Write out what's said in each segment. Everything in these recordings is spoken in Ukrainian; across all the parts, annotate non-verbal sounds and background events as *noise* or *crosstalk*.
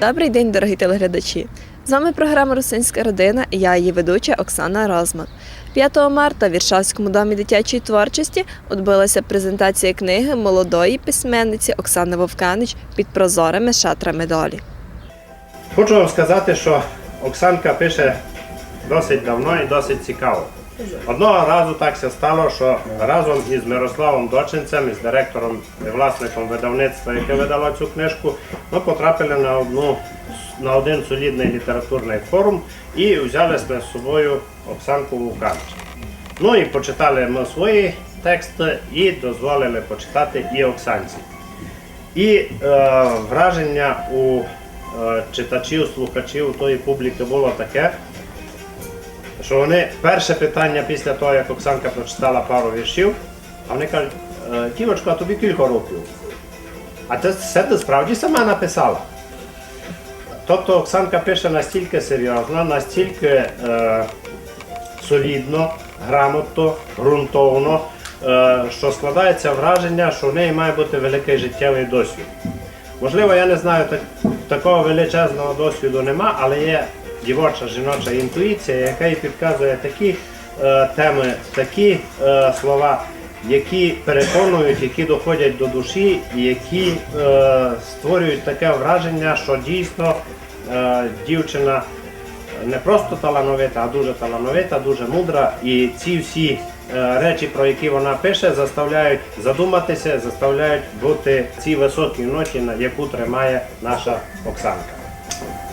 Добрий день, дорогі телеглядачі! З вами програма Русинська родина і я її ведуча Оксана Розман. 5 марта в Віршавському домі дитячої творчості відбулася презентація книги молодої письменниці Оксани Вовканич під прозорими шатрами долі. Хочу вам сказати, що Оксанка пише досить давно і досить цікаво. Одного разу так ся стало, що разом із Мирославом Дочинцем, із директором і власником видавництва, яке видало цю книжку, ми потрапили на одну на один солідний літературний форум і взяли з собою Оксанку Вовканич. Ну і почитали ми свої тексти і дозволили почитати і Оксанці. І е, враження у е, читачів, слухачів тої публіки було таке, що вони перше питання після того, як Оксанка прочитала пару віршів, а вони кажуть, «Е, дівочко, а тобі кілька років. А це все справді сама написала. Тобто Оксанка пише настільки серйозно, настільки е, солідно, грамотно, ґрунтовно, е, що складається враження, що в неї має бути великий життєвий досвід. Можливо, я не знаю, так, такого величезного досвіду нема, але є дівоча жіноча інтуїція, яка їй підказує такі е, теми, такі е, слова, які переконують, які доходять до душі, які е, створюють таке враження, що дійсно е, дівчина не просто талановита, а дуже талановита, дуже мудра. І ці всі е, речі, про які вона пише, заставляють задуматися, заставляють бути цій високій ноті, яку тримає наша Оксанка.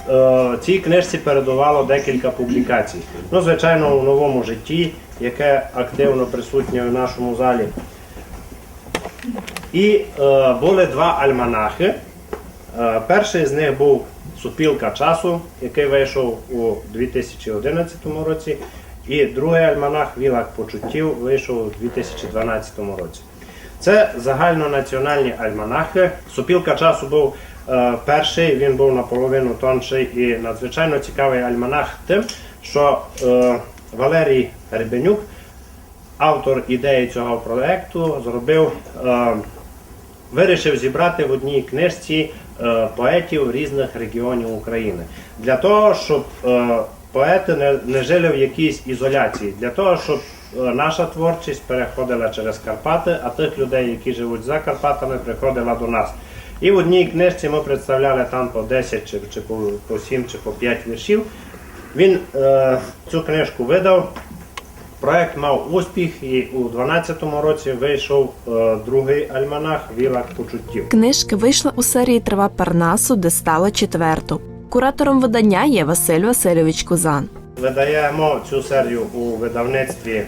Е, Цій книжці передувало декілька публікацій. Ну, звичайно, у новому житті, яке активно присутнє в нашому залі. І е, були два альманахи. Е, перший з них був Супілка часу, який вийшов у 2011 році, і другий альманах Вілак почуттів вийшов у 2012 році. Це загальнонаціональні альманахи. Супілка часу був перший, він був наполовину тонший і надзвичайно цікавий альманах тим, що е, Валерій Гребенюк, автор ідеї цього проекту, зробив. Е, вирішив зібрати в одній книжці е, поетів різних регіонів України для того, щоб е, поети не, жили в якійсь ізоляції, для того, щоб е, наша творчість переходила через Карпати, а тих людей, які живуть за Карпатами, приходила до нас. І в одній книжці ми представляли там по 10 чи, чи по, по 7 чи по 5 віршів. Він е, цю книжку видав. Проект мав успіх і у 2012 році вийшов е, другий альманах Вілак почуттів. Книжка вийшла у серії Трава Парнасу, де стала четверту. Куратором видання є Василь Васильович Кузан. Видаємо цю серію у видавництві е,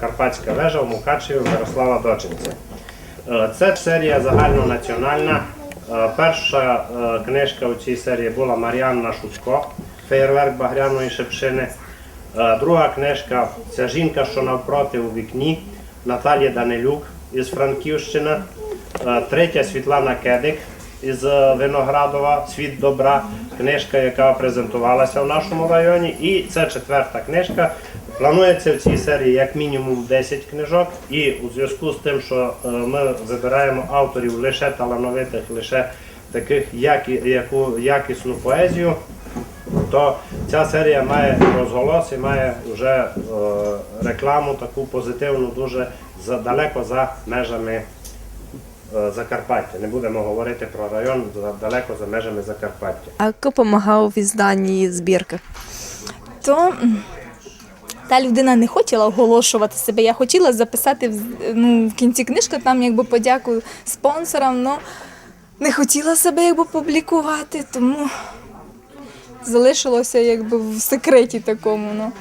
Карпатська вежа в Мукачеві Мирослава Дочинця. Е, Це серія загальнонаціональна. Е, Перша е, книжка у цій серії була Маріанна Шуцько, Феєрверк Багряної Шепшини. Друга книжка це жінка, що навпроти у вікні Наталія Данилюк із Франківщини. Третя Світлана Кедик із е, Виноградова Світ добра, книжка, яка презентувалася в нашому районі. І це четверта книжка. Планується в цій серії як мінімум 10 книжок. І у зв'язку з тим, що е, ми вибираємо авторів лише талановитих, лише таких яку якісну поезію, то ця серія має розголос і має вже е, рекламу таку позитивну, дуже далеко за межами Закарпаття. Не будемо говорити про район далеко за межами Закарпаття. А хто допомагав в ізданні збірки? то та людина не хотіла оголошувати себе. Я хотіла записати в, ну, в кінці книжки, там якби подяку спонсорам, але не хотіла себе якби публікувати, тому залишилося якби в секреті такому. Ну.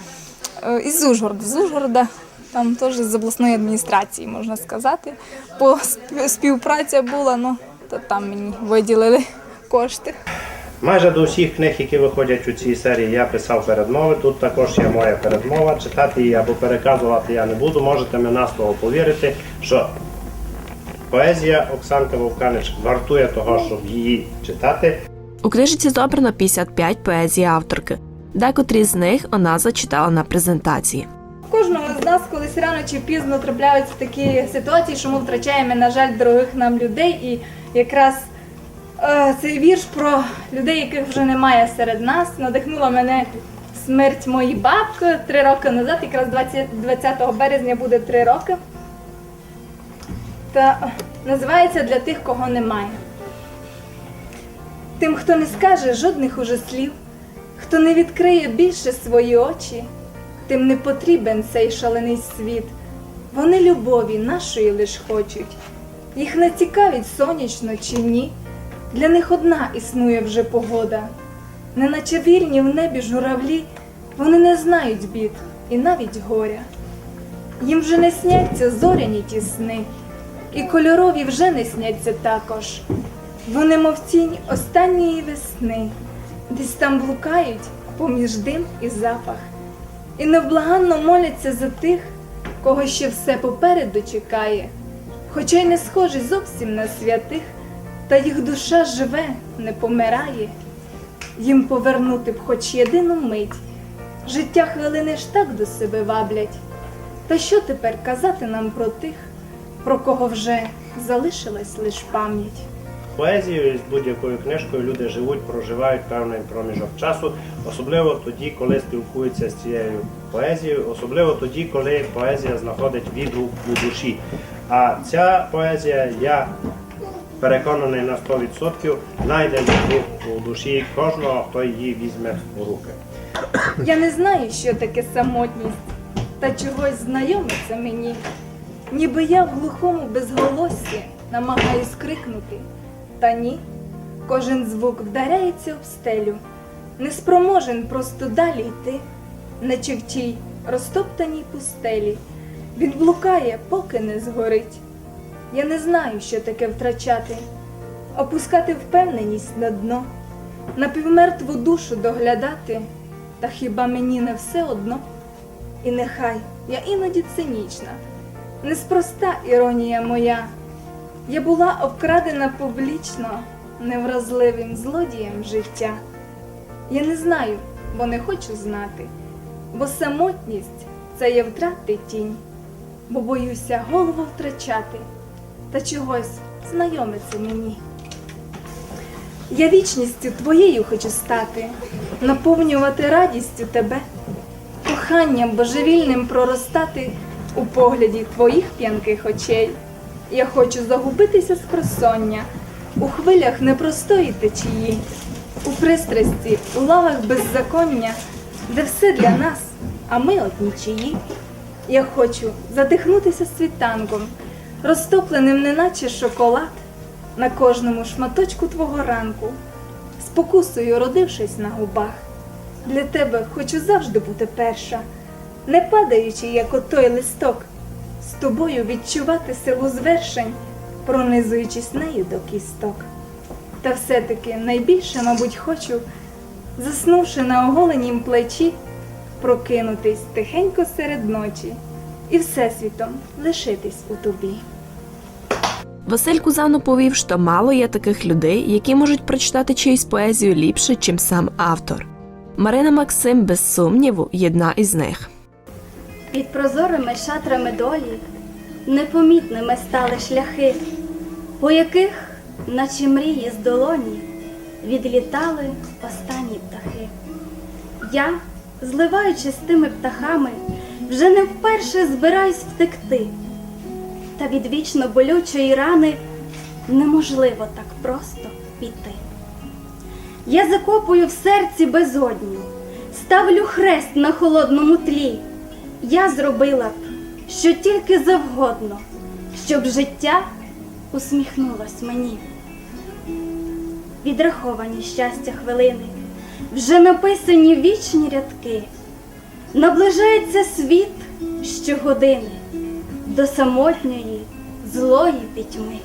Е, Із Ужгорода. З Ужгорода, там теж з обласної адміністрації, можна сказати. По спів- співпраця була, ну, то там мені виділили кошти. Майже до всіх книг, які виходять у цій серії, я писав передмови. Тут також є моя передмова. Читати її або переказувати я не буду. Можете мене на слово повірити, що поезія Оксанка Вовканич вартує того, щоб її читати. У книжці зобрано 55 поезій авторки. Декотрі з них вона зачитала на презентації. Кожному з нас колись рано чи пізно трапляються такі ситуації, що ми втрачаємо, на жаль, дорогих нам людей. І якраз е, цей вірш про людей, яких вже немає серед нас, надихнула мене смерть моєї бабки три роки назад, якраз 20, 20 березня буде три роки. Та називається для тих, кого немає. Тим, хто не скаже жодних уже слів, хто не відкриє більше свої очі, тим не потрібен цей шалений світ. Вони любові нашої лиш хочуть. Їх не цікавить сонячно чи ні. Для них одна існує вже погода. Неначе вільні в небі журавлі, вони не знають бід і навіть горя. Їм вже не сняться зоряні ті сни, і кольорові вже не сняться також. Вони, мов тінь останньої весни, десь там блукають поміж дим і запах, і невблаганно моляться за тих, кого ще все попереду чекає, хоча й не схожі зовсім на святих, та їх душа живе, не помирає. Їм повернути б хоч єдину мить, життя хвилини ж так до себе ваблять. Та що тепер казати нам про тих, про кого вже залишилась лиш пам'ять? Поезією з будь-якою книжкою люди живуть, проживають певний проміжок часу, особливо тоді, коли спілкуються з цією поезією, особливо тоді, коли поезія знаходить відгук у душі. А ця поезія, я переконаний на 100%, знайде відгук у душі кожного, хто її візьме у руки. Я не знаю, що таке самотність, та чогось знайомиться мені. Ніби я в глухому безголоссі намагаюсь крикнути. Та ні, кожен звук вдаряється об стелю, неспроможен просто далі йти, наче в тій розтоптаній пустелі. Він блукає, поки не згорить. Я не знаю, що таке втрачати, опускати впевненість на дно, напівмертву душу доглядати, та хіба мені не все одно? І нехай я іноді цинічна, неспроста іронія моя. Я була обкрадена публічно невразливим злодієм життя. Я не знаю, бо не хочу знати, бо самотність це є втрати тінь, бо боюся голову втрачати, та чогось знайомиться мені. Я вічністю твоєю хочу стати, наповнювати радістю тебе, коханням божевільним проростати у погляді твоїх п'янких очей. Я хочу загубитися з просоння у хвилях непростої течії, у пристрасті, у лавах беззаконня, де все для нас, а ми от нічиї. Я хочу задихнутися світанком, розтопленим, неначе шоколад, на кожному шматочку твого ранку, спокусою родившись на губах. Для тебе хочу завжди бути перша, не падаючи, як отой листок, з тобою відчувати силу звершень, пронизуючись нею до кісток. Та все-таки найбільше, мабуть, хочу, заснувши на оголенім плечі, прокинутись тихенько серед ночі і всесвітом лишитись у тобі. Василь Кузану повів, що мало є таких людей, які можуть прочитати чиюсь поезію ліпше, чим сам автор. Марина Максим, без сумніву, єдна із них. Під прозорими шатрами долі непомітними стали шляхи, по яких, наче мрії з долоні, відлітали останні птахи. Я, зливаючись з тими птахами, вже не вперше збираюсь втекти, та від вічно болючої рани неможливо так просто піти. Я закопую в серці безодню, ставлю хрест на холодному тлі. Я зробила б, що тільки завгодно, щоб життя усміхнулось мені. Відраховані щастя хвилини, вже написані вічні рядки. Наближається світ щогодини до самотньої злої пітьми.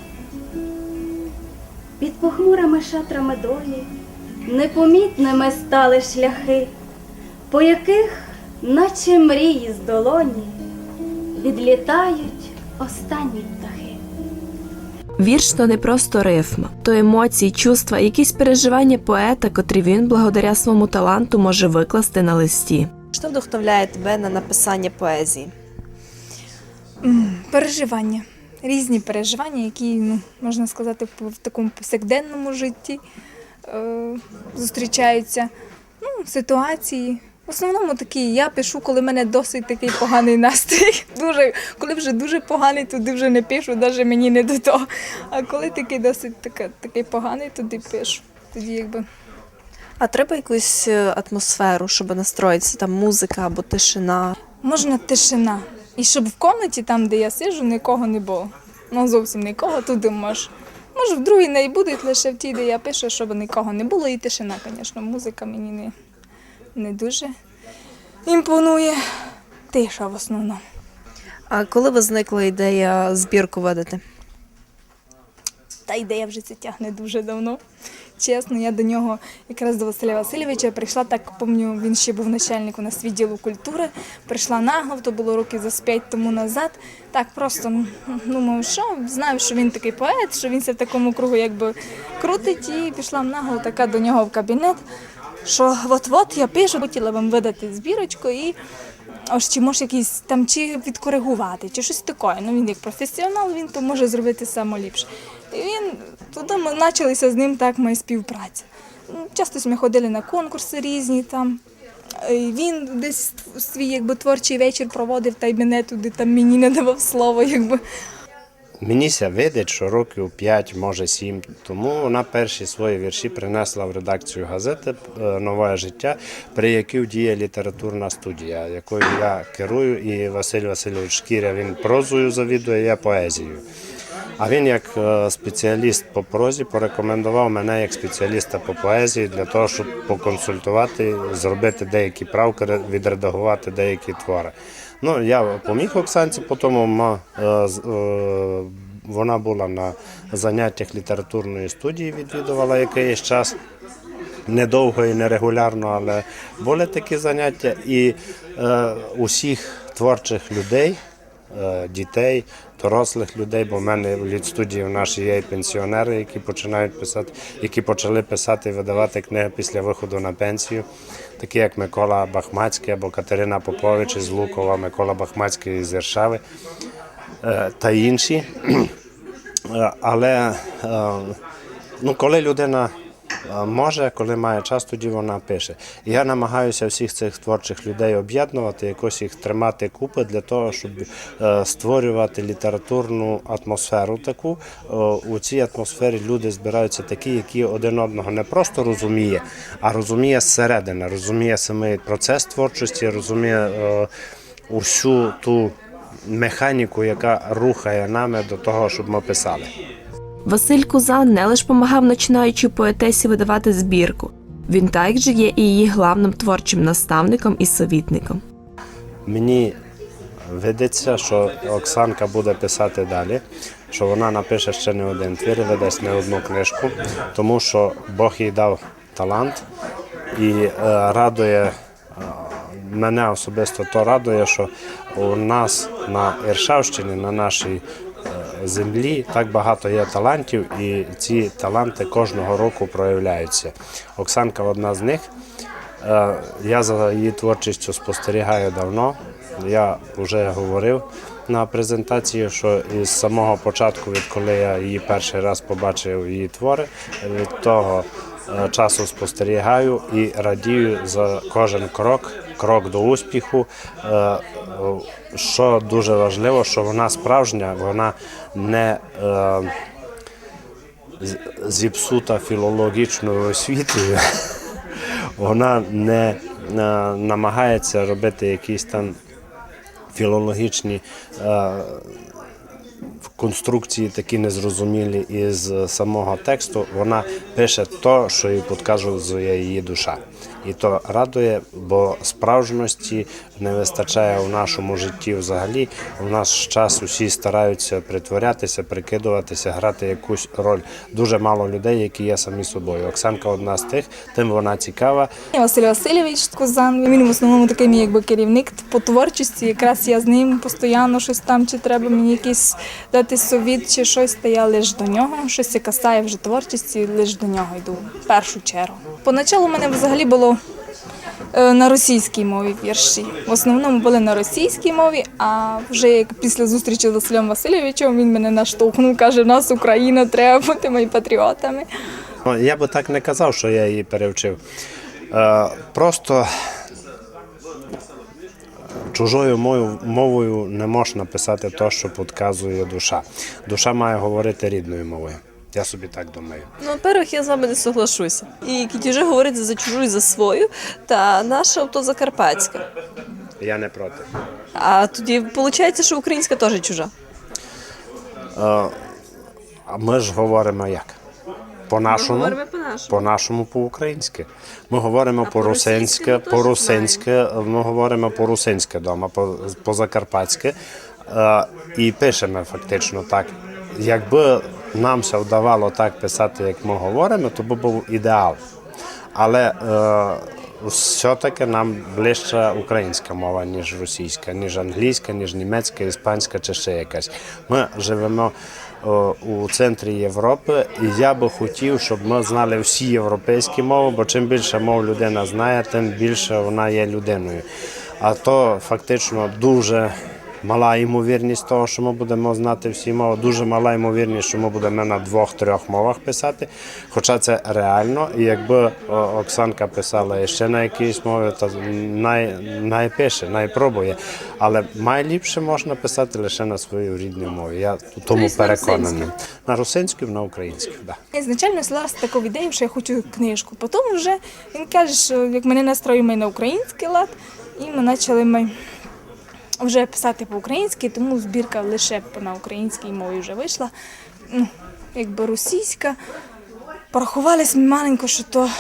Під похмурими шатрами долі непомітними стали шляхи, по яких, наче мрії з долоні, відлітають останні птахи. Вірш то не просто рифма, то емоції, чувства, якісь переживання поета, котрі він благодаря своєму таланту може викласти на листі. Що вдохновляє тебе на написання поезії? Переживання. Різні переживання, які, ну, можна сказати, в такому повсякденному житті е, зустрічаються. Ну, ситуації. В основному такі, я пишу, коли в мене досить такий поганий настрій. *laughs* Дуже, коли вже дуже поганий, туди вже не пишу, навіть мені не до того. А коли такий досить таке, такий поганий, туди пишу. Тоді якби А треба якусь е, атмосферу, щоб настроїтися, там музика або тишина. Можна тишина. І щоб в комнаті, там, де я сиджу, нікого не було. Ну, зовсім нікого, туди може. Може, в другій не будуть, лише в тій, де я пишу, щоб нікого не було. І тишина, звісно. Музика мені не, не дуже імпонує. Тиша в основному. А коли возникла ідея збірку видати? Та ідея вже це тягне дуже давно. Чесно, я до нього якраз до Василя Васильовича прийшла, так пам'ятаю, він ще був начальник у нас відділу культури. Прийшла нагло, то було років за п'ять тому назад. Так просто думав, що знаю, що він такий поет, що він ся в такому кругу якби крутить, і пішла нагло така до нього в кабінет. Що от-от я пишу, хотіла вам видати збірочку і ось чи може якийсь там чи відкоригувати, чи щось таке. Ну він як професіонал, він то може зробити самоліпше. І він туди ми почалися з ним так моя співпраця. Ну, Часто ми ходили на конкурси різні там. Він десь свій якби творчий вечір проводив, та й мене туди там мені не давав слова, якби. Мені ся видить, що років 5, може 7 тому вона перші свої вірші принесла в редакцію газети е, Нове життя, при якій діє літературна студія, якою я керую, і Василь Васильович Шкіря він прозою завідує, я поезією. А він, як е, спеціаліст по прозі, порекомендував мене як спеціаліста по поезії для того, щоб поконсультувати, зробити деякі правки, відредагувати деякі твори. Ну, я поміг Оксанці, потім е, е, вона була на заняттях літературної студії, відвідувала якийсь час. Недовго і нерегулярно, але були такі заняття. І е, усіх творчих людей, дітей, дорослих людей, бо в мене в літстудії в нашій є і пенсіонери, які починають писати, які почали писати і видавати книги після виходу на пенсію, такі як Микола Бахмацький або Катерина Попович із Лукова, Микола Бахмацький із Іршави е, та інші. *clears throat* Е, Але е, ну, коли людина е, може, коли має час, тоді вона пише. Я намагаюся всіх цих творчих людей об'єднувати, якось їх тримати купи для того, щоб е, створювати літературну атмосферу таку. Е, У цій атмосфері люди збираються такі, які один одного не просто розуміє, а розуміє зсередини, розуміє самий процес творчості, розуміє е, усю ту механіку, яка рухає нами до того, щоб ми писали. Василь Кузан не лише допомагав починаючій поетесі видавати збірку. Він також є і її главним творчим наставником і совітником. Мені видиться, що Оксанка буде писати далі, що вона напише ще не один твір, видасть не одну книжку, тому що Бог їй дав талант і е, радує. е, Мене особисто то радує, що у нас на Іршавщині, на нашій землі, так багато є талантів, і ці таланти кожного року проявляються. Оксанка одна з них. Е, Я за її творчістю спостерігаю давно. Я вже говорив на презентації, що із самого початку, відколи я її перший раз побачив її твори, від того е, часу спостерігаю і радію за кожен крок, крок до успіху. Е, Що дуже важливо, що вона справжня, вона не е, зіпсута філологічною освітою *laughs* вона не е, намагається робити якісь там філологічні конструкції, такі незрозумілі із самого тексту. Вона пише то, що їй підказує її душа. І то радує, бо справжності не вистачає у нашому житті взагалі. У наш час усі стараються притворятися, прикидуватися, грати якусь роль. Дуже мало людей, які є самі собою. Оксанка одна з тих, тим вона цікава. І Василь Васильович Козан, він в основному такий мій якби керівник по творчості. Якраз я з ним постійно щось там, чи треба мені якийсь дати совіт, чи щось, та я лише до нього. Щось касає вже творчості, лише до нього йду в першу чергу. Поначалу мене взагалі було е, на російській мові вірші. В основному були на російській мові, а вже як після зустрічі з Василем Васильовичем він мене наштовхнув, каже, нас Україна, треба бути ми патріотами. Ну, Я би так не казав, що я її перевчив. Е, Просто чужою мовою, не можна писати те, що підказує душа. Душа має говорити рідною мовою. Я собі так думаю. Ну, во-первых, я з вами не соглашуся. І кітіжи говорить за чужу і за свою, та наша то закарпатська. Я не проти. А тоді виходить, що українська теж чужа. А ми ж говоримо як? По-нашому? по-нашому. По-українськи. Ми говоримо по-русинське, по-русинське, ми говоримо по-русинське вдома, по- по-закарпатськи. Е, І пишемо фактично так. Якби нам все вдавало так писати, як ми говоримо, то би був ідеал. Але е, все-таки нам ближча українська мова, ніж російська, ніж англійська, ніж німецька, іспанська чи ще якась. Ми живемо е, у центрі Європи, і я би хотів, щоб ми знали всі європейські мови, бо чим більше мов людина знає, тим більше вона є людиною. А то фактично дуже мала ймовірність того, що ми будемо знати всі мови. Дуже мала ймовірність, що ми будемо на двох-трьох мовах писати. Хоча це реально. І якби Оксанка писала ще на якійсь мові, то най, най пише, най пробує. Але найліпше можна писати лише на своїй рідній мові. Я тому переконаний. На русинській, на українській. Да. Я Ізначально з таку ідею, що я хочу книжку. Потім вже він каже, що як мене настроїв на український лад, і ми почали ми вже писати по-українськи, тому збірка лише на українській мові вже вийшла. Ну, якби російська. Порахувались маленько, що то.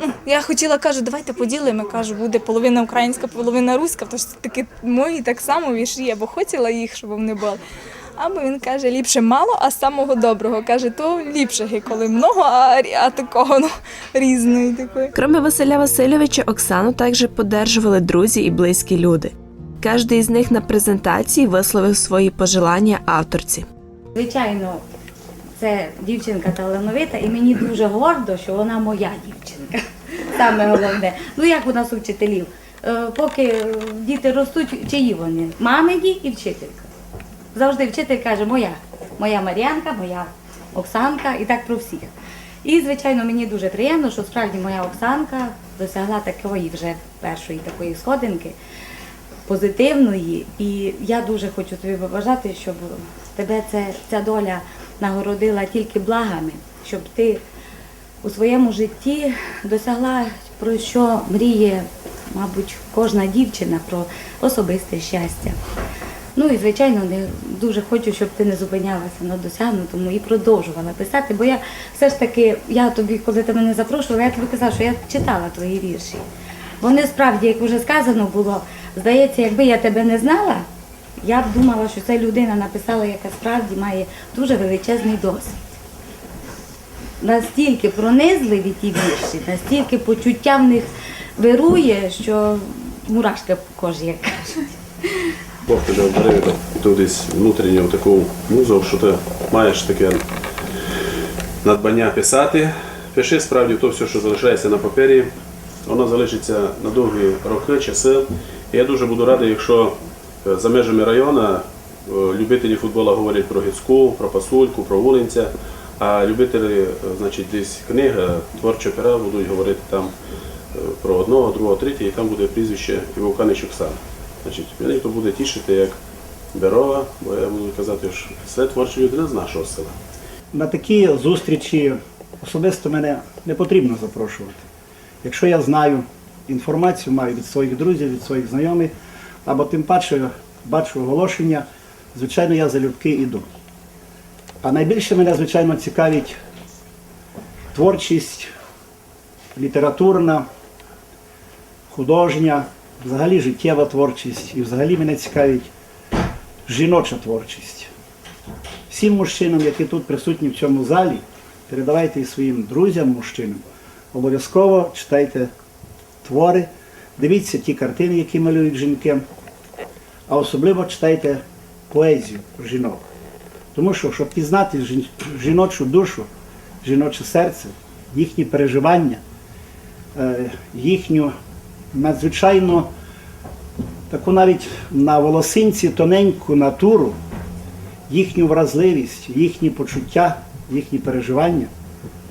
Ну, я хотіла, кажу, давайте поділимо. Кажу, буде половина українська, половина руська, тож таки мої так само вірші, я б хотіла їх, щоб вони були. Або він каже, ліпше мало, а самого доброго. Каже, то ліпше, коли много, а, а такого ну, різної такої. Кроме Василя Васильовича, Оксану також поддержували друзі і близькі люди. Кожен із них на презентації висловив свої пожелання авторці. Звичайно, це дівчинка талановита, і мені дуже гордо, що вона моя дівчинка. *laughs* Саме головне. Ну як у нас у вчителів. Е, Поки діти ростуть, чиї вони? Мамині і вчителька. Завжди вчитель каже, моя, моя Мар'янка, моя Оксанка і так про всіх. І, звичайно, мені дуже приємно, що справді моя Оксанка досягла такої вже першої такої сходинки позитивної. І я дуже хочу тобі побажати, щоб тебе це, ця доля нагородила тільки благами, щоб ти у своєму житті досягла про що мріє, мабуть, кожна дівчина про особисте щастя. Ну і звичайно, не дуже хочу, щоб ти не зупинялася на досягнутому і продовжувала писати. Бо я все ж таки, я тобі, коли ти мене запрошувала, я тобі казала, що я читала твої вірші. Вони справді, як вже сказано було, здається, якби я тебе не знала, я б думала, що це людина написала, яка справді має дуже величезний досвід. Настільки пронизливі ті вірші, настільки почуття в них вирує, що мурашка по кожі, як кажуть. Бог тебе обдарив ту десь внутрішню таку музу, що ти маєш таке надбання писати. Пиши справді то все, що залишається на папері, воно залишиться на довгі роки, часи. Я дуже буду радий, якщо е, за межами району е, любителі футболу говорять про Гіцьку, про Пасульку, про Волинця, а любителі, е, значить, десь книги, творчі пера будуть говорити там про одного, другого, третього, і там буде прізвище Івоканич Оксана. Значить, мене то буде тішити як Берова, бо я буду казати, що все творча людина з нашого села. На такі зустрічі особисто мене не потрібно запрошувати. Якщо я знаю інформацію, маю від своїх друзів, від своїх знайомих, або тим паче бачу оголошення, звичайно, я залюбки йду. А найбільше мене, звичайно, цікавить творчість, літературна, художня, взагалі життєва творчість. І взагалі мене цікавить жіноча творчість. Всім мужчинам, які тут присутні в цьому залі, передавайте і своїм друзям, мужчинам. Обов'язково читайте твори, дивіться ті картини, які малюють жінки, а особливо читайте поезію жінок. Тому що, щоб пізнати жіночу душу, жіноче серце, їхні переживання, е, їхню надзвичайно таку навіть на волосинці тоненьку натуру, їхню вразливість, їхні почуття, їхні переживання,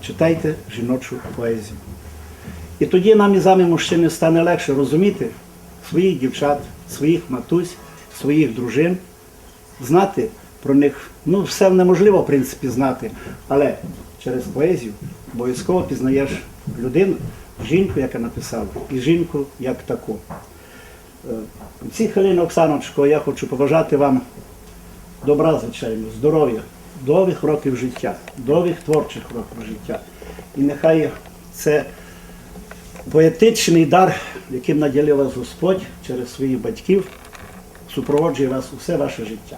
читайте жіночу поезію. І тоді нам із вами, мужчини, стане легше розуміти своїх дівчат, своїх матусь, своїх дружин, знати про них. Ну, все неможливо, в принципі, знати, але через поезію обов'язково пізнаєш людину, жінку, яка написала, і жінку як таку. Е, В цій хвилині, Оксаночко, я хочу побажати вам добра, звичайно, здоров'я, довгих років життя, довгих творчих років життя. І нехай це поетичний дар, яким наділив вас Господь через своїх батьків, супроводжує вас усе ваше життя.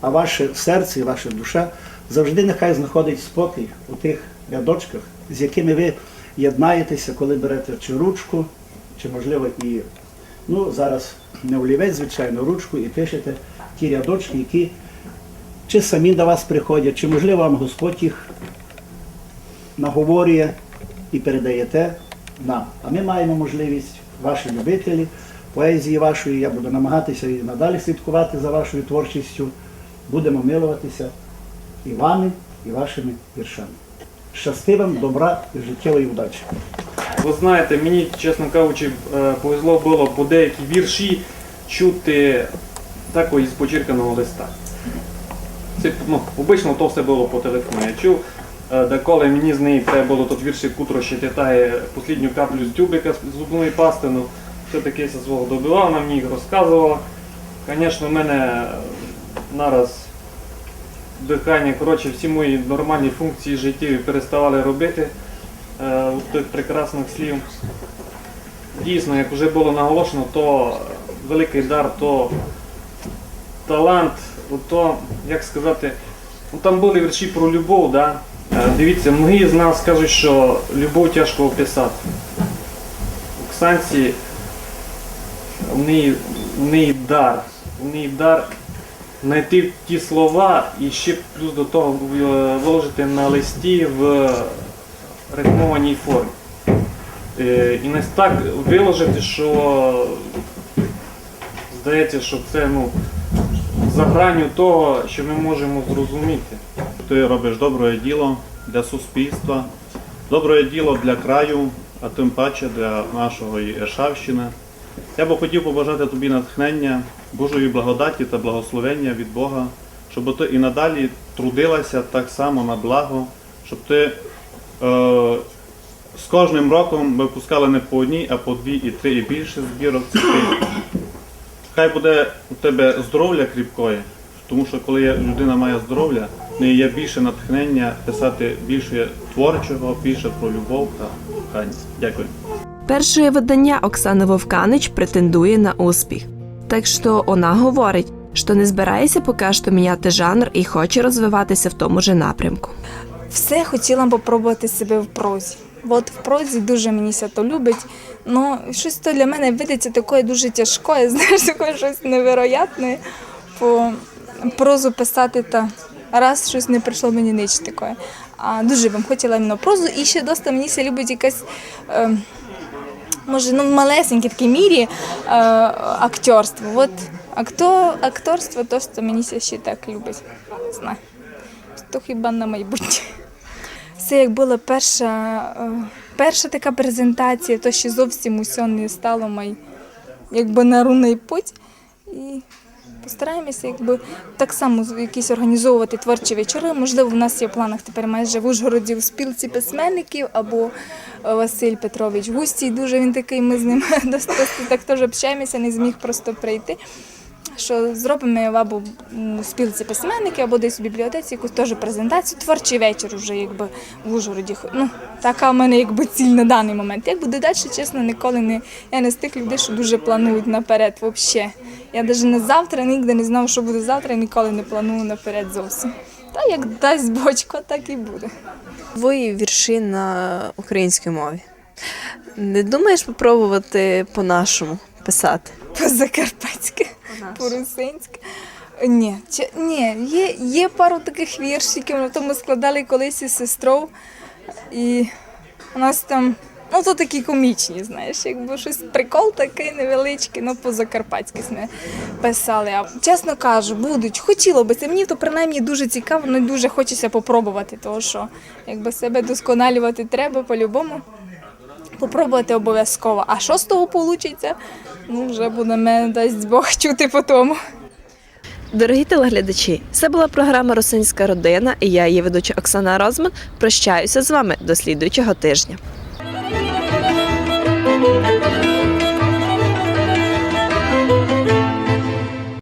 А ваше серце і ваша душа завжди нехай знаходить спокій у тих рядочках, з якими ви єднаєтеся, коли берете чи ручку, чи можливо і ну, зараз не олівець, звичайно, ручку і пишете ті рядочки, які чи самі до вас приходять, чи можливо вам Господь їх наговорює і передаєте нам. А ми маємо можливість, ваші любителі, поезії вашої, я буду намагатися і надалі слідкувати за вашою творчістю. Будемо милуватися і вами, і вашими віршами. Щасти вам, добра і життєвої удачі. Ви знаєте, мені, чесно кажучи, е, повезло було по деякі вірші чути такої з почерканого листа. Це ну, обично то все було по телефону. Я чув, е, деколи мені з неї треба було тут віршик кутро ще тітає послідню каплю з тюбика з зубної пасти. Ну, все-таки зі свого добивав, вона мені їх розказувала. Звісно, в мене нараз дихання, коротше, всі мої нормальні функції життєві переставали робити е, у тих прекрасних слів. Дійсно, як вже було наголошено, то великий дар, то талант, то, як сказати, ну, там були вірші про любов, да? Е, Дивіться, многі з нас кажуть, що любов тяжко описати. Оксанці в неї, в неї дар. В неї дар знайти ті слова і ще плюс до того е, виложити на листі в ритмованій формі. Е, І нас так виложити, що здається, що це ну, за гранню того, що ми можемо зрозуміти. Ти робиш добре діло для суспільства, добре діло для краю, а тим паче для нашої Іршавщини. Я би хотів побажати тобі натхнення, Божої благодаті та благословення від Бога, щоб ти і надалі трудилася так само на благо, щоб ти е, з кожним роком випускала не по одній, а по дві і три, і більше збірок. Хай буде у тебе здоров'я кріпкої, тому що коли людина має здоров'я, в неї є більше натхнення писати більше творчого, більше про любов та кохання. Дякую. Перше видання Оксани Вовканич претендує на успіх. Так що вона говорить, що не збирається поки що міняти жанр і хоче розвиватися в тому же напрямку. Все хотіла б попробувати себе в прозі. От в прозі дуже мені ся то любить. Ну, щось то для мене видається такое дуже тяжкое, *laughs* знаєш, таке щось невероятне. По прозу писати та раз щось не прийшло мені ніч таке. А дуже б хотіла іменно прозу. І ще доста мені ся любить якась. Е, може, ну, в малесенькій такій мірі е, актерство. От акто, акторство, то, що мені ще так любить. Знаю. То хіба на майбутнє. Це як була перша, е, перша така презентація, то ще зовсім усе не стало май, якби на рунний путь. І постараємося якби так само якісь організовувати творчі вечори. Можливо, в нас є в планах тепер майже в Ужгороді в спілці письменників або е, Василь Петрович Густій. Дуже він такий, ми з ним *laughs* так теж общаємося, не зміг просто прийти. Що зробимо або м, у спілці письменники, або десь у бібліотеці якусь теж презентацію, творчий вечір вже якби в Ужгороді. Ну, така в мене якби ціль на даний момент. Як буде далі, чесно, ніколи не я не з тих людей, що дуже планують наперед взагалі. Я навіть на завтра нігде не знав, що буде завтра, ніколи не планую наперед зовсім. Та як дасть бочко, так і буде. Твої вірші на українській мові. Не думаєш спробувати по-нашому писати? По-закарпатськи, по-русинськи. Ні, чи, ні, є, є пару таких віршиків, то ми складали колись із сестрою. І у нас там Ну, то такі комічні, знаєш, якби щось прикол такий невеличкий, ну по-закарпатськи ми писали. А чесно кажу, будуть, хотіло би це. Мені то принаймні дуже цікаво, ну дуже хочеться попробувати, тому що якби себе досконалювати треба по-любому. Попробувати обов'язково. А що з того вийде? Ну, вже мене. дасть Бог, чути по тому. Дорогі телеглядачі, це була програма Росинська родина і я, її ведуча Оксана Розман. Прощаюся з вами до слідуючого тижня.